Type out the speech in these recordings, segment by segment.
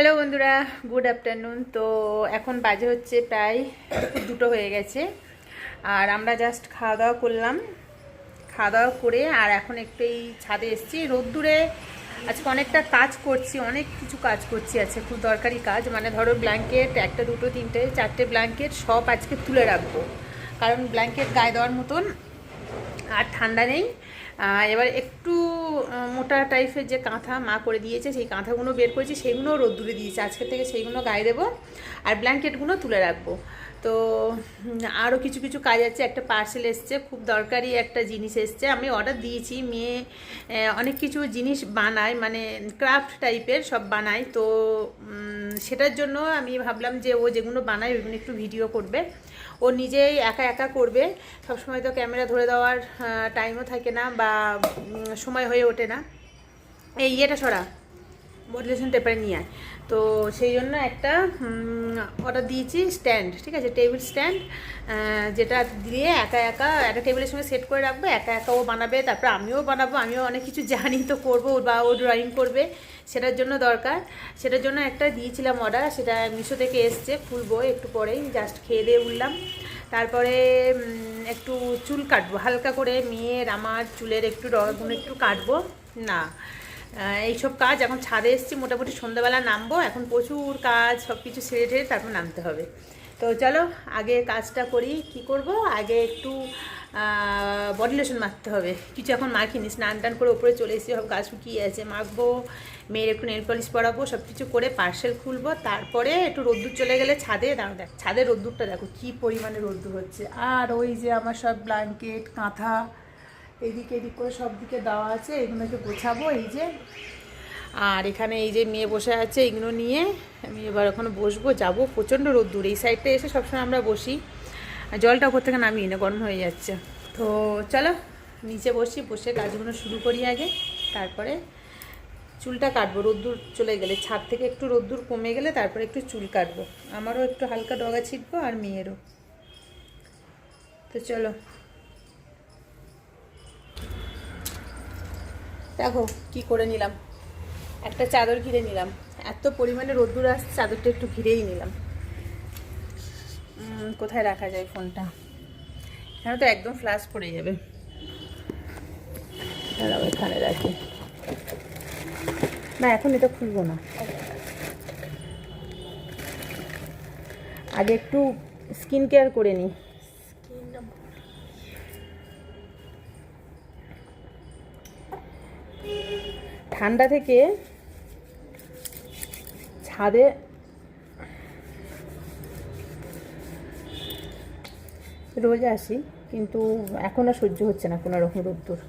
Hello বন্ধুরা। Good afternoon তো এখন বাজে হচ্ছে প্রায় দুটো হয়ে গেছে। আর আমরা জাস্ট খাওয়া দাওয়া করলাম। খাওয়া দাওয়া করে আর এখন একটু এই ছাদে এসেছি। রোদ্দুরে আজকে অনেকটা কাজ করছি, অনেক কিছু কাজ করছি আজকে, খুব দরকারি কাজ। মানে ধরো ব্ল্যাঙ্কেট একটা, দুটো, তিনটে, চারটে ব্ল্যাঙ্কেট সব আজকে তুলে রাখব। কারণ ব্ল্যাঙ্কেট গায়ে দেওয়ার মতন আর ঠান্ডা নেই। এবার একটু মোটা টাইপের যে কাঁথা মা করে দিয়েছে, সেই কাঁথাগুলো বের করেছি সেগুলো রোদ্দুরে দিয়েছে। আজকে থেকে সেইগুলো গায়ে দেবো আর ব্ল্যাঙ্কেটগুলো তুলে রাখব। তো আরও কিছু কিছু কাজ আছে, একটা পার্সেল এসছে, খুব দরকারি একটা জিনিস এসছে। আমি অর্ডার দিয়েছি, মেয়ে অনেক কিছু জিনিস বানায় মানে ক্রাফট টাইপের সব বানায়। তো সেটার জন্য আমি ভাবলাম যে ও যেগুলো বানায় ওইগুলো একটু ভিডিও করবে। ও নিজেই একা একা করবে। সবসময় তো ক্যামেরা ধরে দেওয়ার টাইমও থাকে না বা সময় হয়ে ওঠে না। এই ইয়েটা সরা। মডুলেশন পেপারে নিয়ে আয়। তো সেই জন্য একটা অর্ডার দিয়েছি স্ট্যান্ড ঠিক আছে? টেবিল স্ট্যান্ড যেটা দিয়ে একা একা, একটা টেবিলের সঙ্গে সেট করে রাখব, একা একা ও বানাবে, তারপর আমিও বানাবো, আমিও অনেক কিছু জানি তো করব বা ও ড্রয়িং করবে, সেটার জন্য দরকার। সেটার জন্য একটা দিয়েছিলাম অর্ডার সেটা মিশো থেকে এসছে, খুলবো একটু পরেই জাস্ট খেয়ে দিয়ে উঠলাম। তারপরে একটু চুল কাটবো, হালকা করে মেয়ের আমার চুলের একটু রগুলো একটু কাটবো, না। এইসব কাজ এখন ছাদে এসেছি, মোটামুটি সন্ধ্যাবেলা নামবো। এখন প্রচুর কাজ সব কিছু সেরে টেরে তারপর নামতে হবে। তো চলো, আগে কাজটা করি, কি করব? আগে একটু বডি লোশন মাখতে হবে। কিছু এখন মাখিনি, স্নান টান করে ওপরে চলে এসেছি সব গাছ শুকিয়ে আছে মাখবো। মেয়ের একটু নেল পলিশ পরাবো সব কিছু করে পার্সেল খুলবো। তারপরে একটু রোদ্দুর চলে গেলে ছাদে দাঁড়ো দেখ ছাদে রোদ্দুরটা দেখো, কী পরিমাণে রোদ্দুর হচ্ছে। আর ওই যে আমার সব ব্ল্যাঙ্কেট কাঁথা এদিকে এদিক করে সব দিকে দেওয়া আছে, এগুলোকে গোছাবো, এই যে। আর এখানে এই যে মেয়ে বসে আছে, এগুলো নিয়ে আমি এবার ওখানে বসবো, যাব প্রচণ্ড রোদ্দুর, এই সাইডটা এসে সবসময় আমরা বসি। জলটা ওপর থেকে নামিয়ে না, গরম হয়ে যাচ্ছে। তো চলো, নিচে বসি, বসে কাজগুলো শুরু করি আগে, তারপরে চুলটা কাটবো, রোদ্দুর চলে গেলে, ছাদ থেকে একটু রোদ্দুর কমে গেলে তারপরে একটু চুল কাটবো। আমারও একটু হালকা ডগা ছিটবো আর মেয়েরও। তো চলো দেখো কি করে নিলাম। একটা চাদর ঘিরে নিলাম। এত পরিমাণে রোদ্দুর আসছে, চাদরটা একটু ঘিরেই নিলাম। কোথায় রাখা যায় ফোনটা? এখানে তো একদম ফ্লাশ পড়ে যাবে। এখানে রাখি। না, এখন এটা খুলবো না। আগে একটু স্কিন কেয়ার করে নিই। ঠান্ডা থেকে ছাদে রোজ আসি, কিন্তু এখন আর সহ্য হচ্ছে না কোনো রকম রোদ্দুর।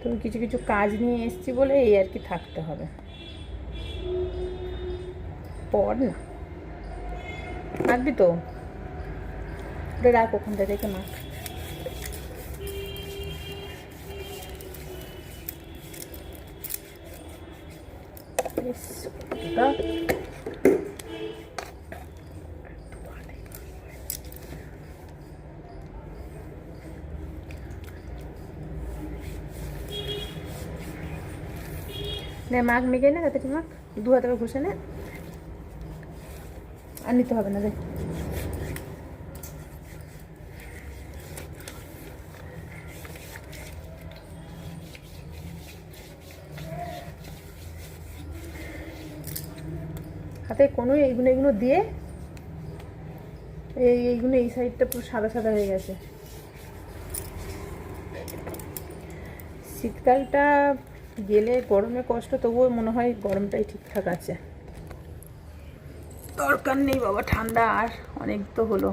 তো কিছু কিছু কাজ নিয়ে এসছি বলে এই আর কি থাকতে হবে। পর না। মাখবি তো? ওটা রাখ ওখানটা রেখে মাখ ওটা নে, মাগ মেগে না, তাতে মাগ? দু হাতে ঘষে নে। আর নিতে হবে না রে হাতে কোনো এইগুলো এগুলো দিয়ে এই এইগুলো, এই সাইডটা পুরো সাদা সাদা হয়ে গেছে। শীতকালটা গেলে গরমে কষ্ট, তবুও মনে হয় গরমটাই ঠিকঠাক আছে। দরকার নেই বাবা, ঠান্ডা আর অনেক তো হলো।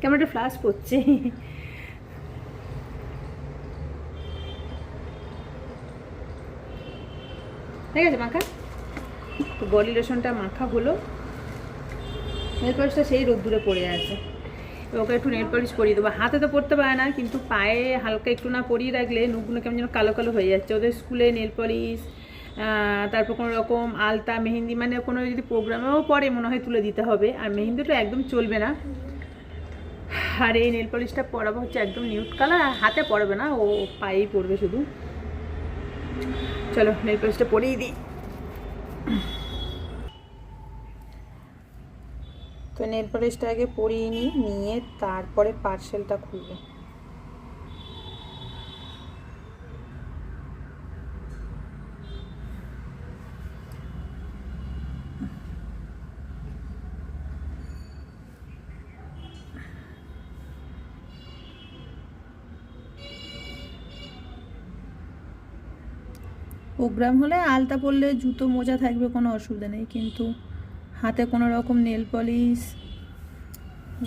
কেমন একটা ফ্লাশ করছে ঠিক আছে মাখা তো বডি লোশনটা মাখা হলো। নেল পলিশটা সেই রোদ্দুরে পড়ে আছে। ওকে একটু নেল পলিশ পরিয়ে দেবো। হাতে তো পড়তে পারে না, কিন্তু পায়ে হালকা একটু না পরিয়ে রাখলে নখগুলো কেমন যেন কালো কালো হয়ে যাচ্ছে। ওদের স্কুলে নেল পলিশ তারপর কোনো রকম আলতা, মেহেন্দি মানে কোনো যদি প্রোগ্রামেও পরে মনে হয় তুলে দিতে হবে। আর মেহেন্দিটা একদম চলবে না। আর এই নেল পলিশটা পরাবো হচ্ছে একদম নিউট কালার, আর হাতে পড়বে না, ও পায়েই পড়বে শুধু। চলো, নেল পেস্টটা পরিয়ে দিই। তো নেল পলিশটা আগে পরিয়ে নিই নিয়ে তারপরে পার্সেলটা খুলবো। প্রোগ্রাম হলে আলতা পরলে জুতো মোজা থাকবে কোনো অসুবিধা নেই। কিন্তু হাতে কোনো রকম নেল পলিশ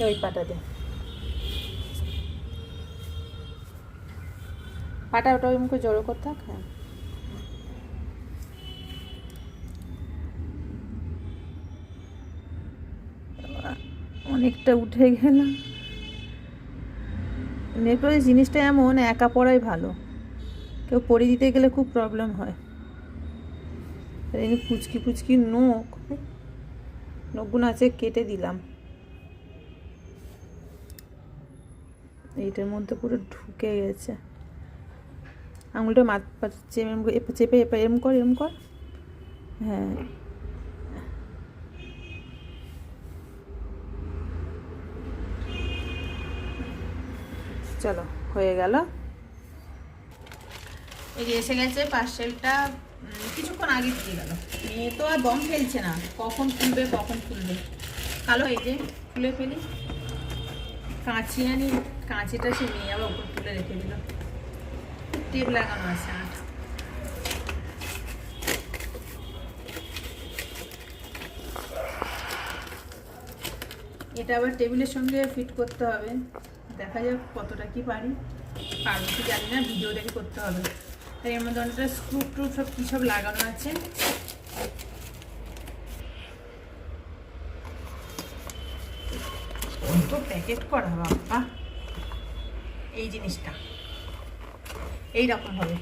ওই পাটা দে। পাটা ওটা ওই মুখে জড়ো করতে থাক হ্যাঁ। অনেকটা উঠে গেলাম। নেল পলিশ জিনিসটা এমন একা পড়াই ভালো। কেউ পরে দিতে গেলে খুব প্রবলেম হয়। আর এমনি পুচকি পুচকি নখ, নখগুলো আছে, কেটে দিলাম। এইটার মধ্যে পুরো ঢুকে গেছে। আঙুলটা মাত চেপে চেপে এরম কর এরম কর। হ্যাঁ। চলো, হয়ে গেল। এই যে এসে গেছে পার্সেলটা কিছুক্ষণ আগে দিয়ে গেল। মেয়ে তো আর বম ফেলছে না। কখন খুলবে কখন খুলবে কালো, এই যে খুলে ফেলি। কাঁচি আনি, কাঁচিটা সে মেয়ে আবার উপর তুলে রেখে দিল। টেপ লাগানো আছে আট এটা আবার টেবিলের সঙ্গে ফিট করতে হবে। দেখা যাক কতটা কি পারি। পারব কি জানি না, ভিডিও দেখে করতে হবে। তাই এর মধ্যে অনেকটা স্ক্রু ট্রু সব কী সব লাগানো আছে? তো প্যাকেট করা বাবা এই জিনিসটা। এই রকম হবে।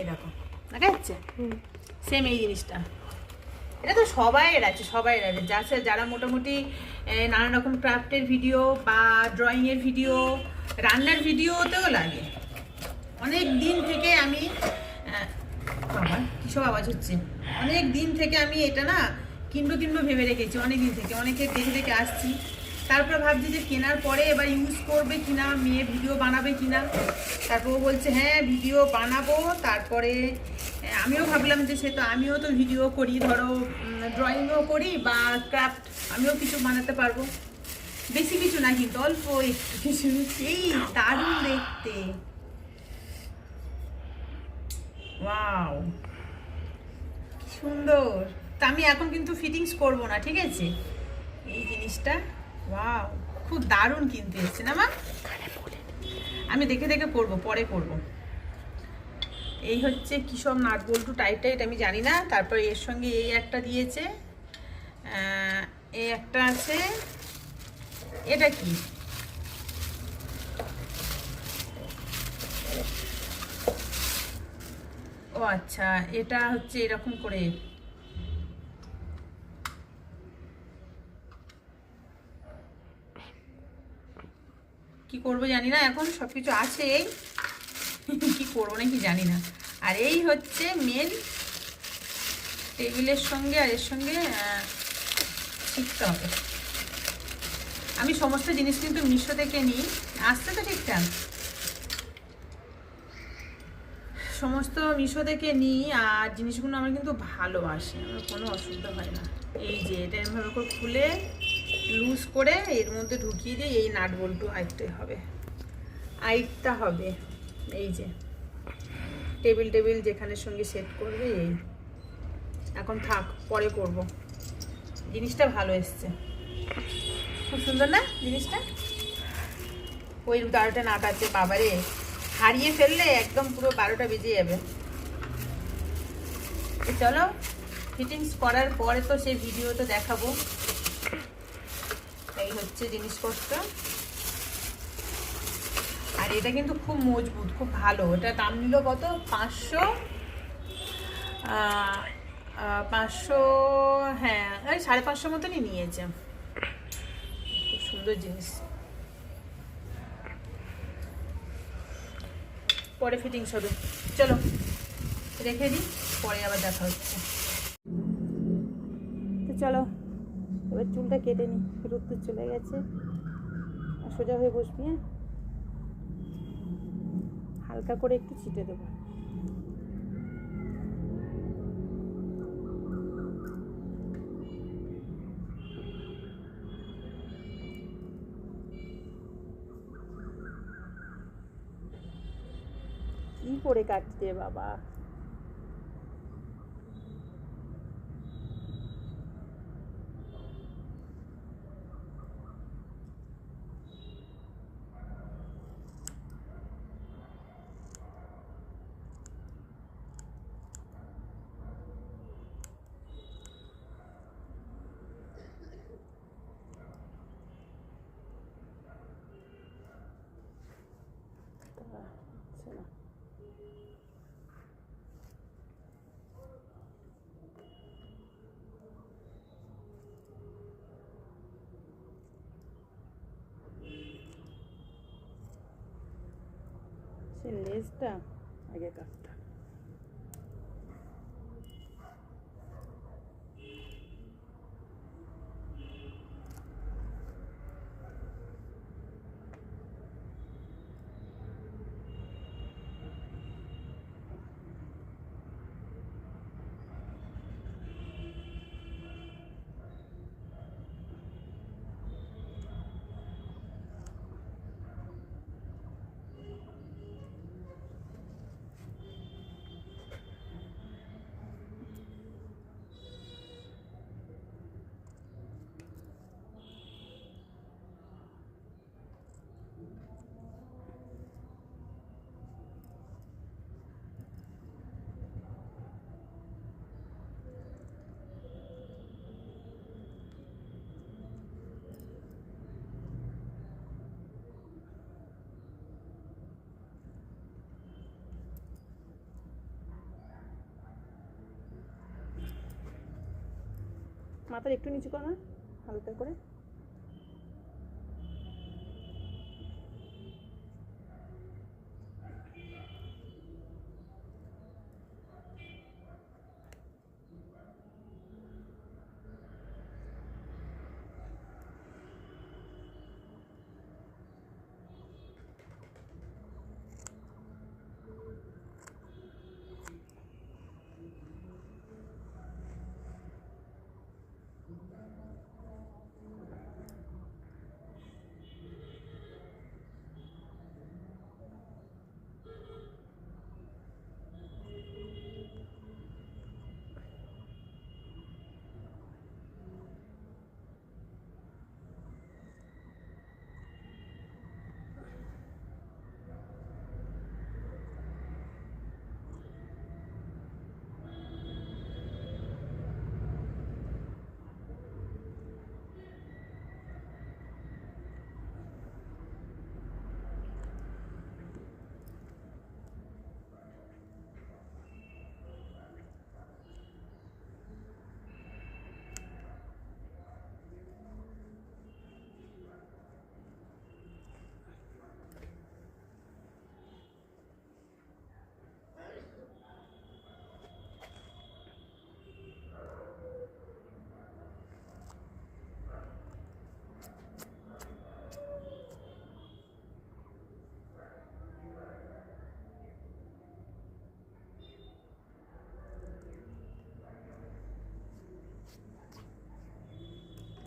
এরকম দেখা যাচ্ছে? সেম এই জিনিসটা। এটা তো সবাইয়ের আছে সবাইয়ের আছে। যাচ্ছে যারা মোটামুটি এ, নানান রকম ক্রাফটের ভিডিও বা ড্রয়িংয়ের ভিডিও রান্নার ভিডিওতেও লাগে। অনেক দিন থেকে আমি কিসব আওয়াজ হচ্ছে? অনেক দিন থেকে আমি এটা না কিনবো কিনবো ভেবে রেখেছি, অনেক দিন থেকে অনেকে দেখে দেখে আসছি। তারপরে ভাবছি যে কেনার পরে এবার ইউজ করবে কিনা, মেয়ে ভিডিও বানাবে কিনা। তারপর বলছে হ্যাঁ ভিডিও বানাবো। তারপরে আমিও ভাবলাম যে সে তো আমিও তো ভিডিও করি, ধরো ড্রয়িংও করি বা ক্রাফট আমিও কিছু বানাতে পারব। বেশি কিছু না, কিন্তু অল্প একটু কিছু এই দারুণ দেখতে। ওয়াও সুন্দর। তা আমি এখন কিন্তু ফিটিংস করব না, ঠিক আছে? এই জিনিসটা ওয়াও খুব দারুণ কিনতে এসছে না, মা? আমি দেখে দেখে করব, পরে করব। এই হচ্ছে কী সব নাট টাইট টাইট আমি জানি না, তারপর এর সঙ্গে এই একটা দিয়েছে এই একটা আছে, এটা কি? আচ্ছা এটা হচ্ছে এরকম করে। কি করব জানি না এখন সব কিছু আছে। এই কি করব নাকি জানি না। আর এই হচ্ছে মেন টেবিলের সঙ্গে আর এর সঙ্গে শিখতে হবে। আমি সমস্ত জিনিস কিন্তু মিশো থেকে নিই। আসতে তো ঠিকঠাক। সমস্ত মিশো থেকে নিই, আর জিনিসগুলো আমার কিন্তু ভালোবাসে, আমার কোনো অসুবিধা হয় না। এই যে, এটা এভাবে করে খুলে লুজ করে এর মধ্যে ঢুকিয়ে দিয়ে এই নাট বল্টু আইটতে হবে। আইটটা হবে, এই যে। টেবিল টেবিল যেখানে সঙ্গে সেট করবে, এই। এখন থাক, পরে করব। জিনিসটা ভালো এসছে। খুব সুন্দর না জিনিসটা? ওই বারোটা নাট আছে, বাবারে। হারিয়ে ফেললে একদম পুরো বারোটা বেজে যাবে। চলো ফিটিংস করার পরে তো সেই ভিডিওতে দেখাবো। এই হচ্ছে জিনিসপত্র। আর এটা কিন্তু খুব মজবুত, খুব ভালো। এটা দাম নিল কত? পাঁচশো পাঁচশো হ্যাঁ সাড়ে পাঁচশো মতনই নিয়েছে। খুব সুন্দর জিনিস। পরে ফিটিংস হবে। চলো, রেখে দিই, পরে আবার দেখা হচ্ছে। তো চলো, এবার চুলটা কেটে নিই। রোদ্দুর চলে গেছে। সোজা হয়ে বসবি হ্যাঁ? হালকা করে একটু ছিটে দেবো। কি করে কাটতে বাবা তা হচ্ছে না। সে লেজটা আগে কাটতে মাথার একটু নিচু করো না হালকা করে।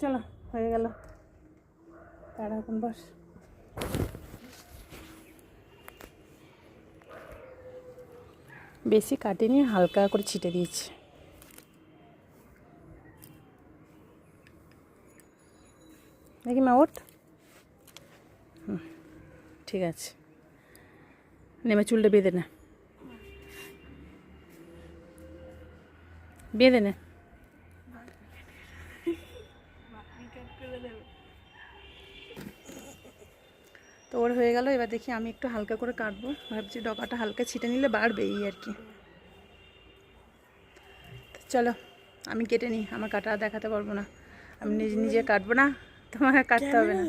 চলো হয়ে গেল। তারা এখন বস। বেশি কাটেনি হালকা করে ছিটে দিয়েছি। দেখি মা হুম, ঠিক আছে। নেমে চুলটা বেঁধে না। বেঁধে নে। দেখি আমি একটু হালকা করে কাটবো। ভাবছি ডকাটা হালকা ছিটে নিলে বাড়বেই এই আর কি। চলো আমি কেটে নিই আমার কাটা আর দেখাতে পারব না। আমি নিজে নিজে কাটবো না আর কাটতে হবে না।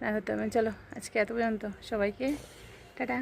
না হতে হবে চলো আজকে এত পর্যন্ত। সবাইকে টাটা।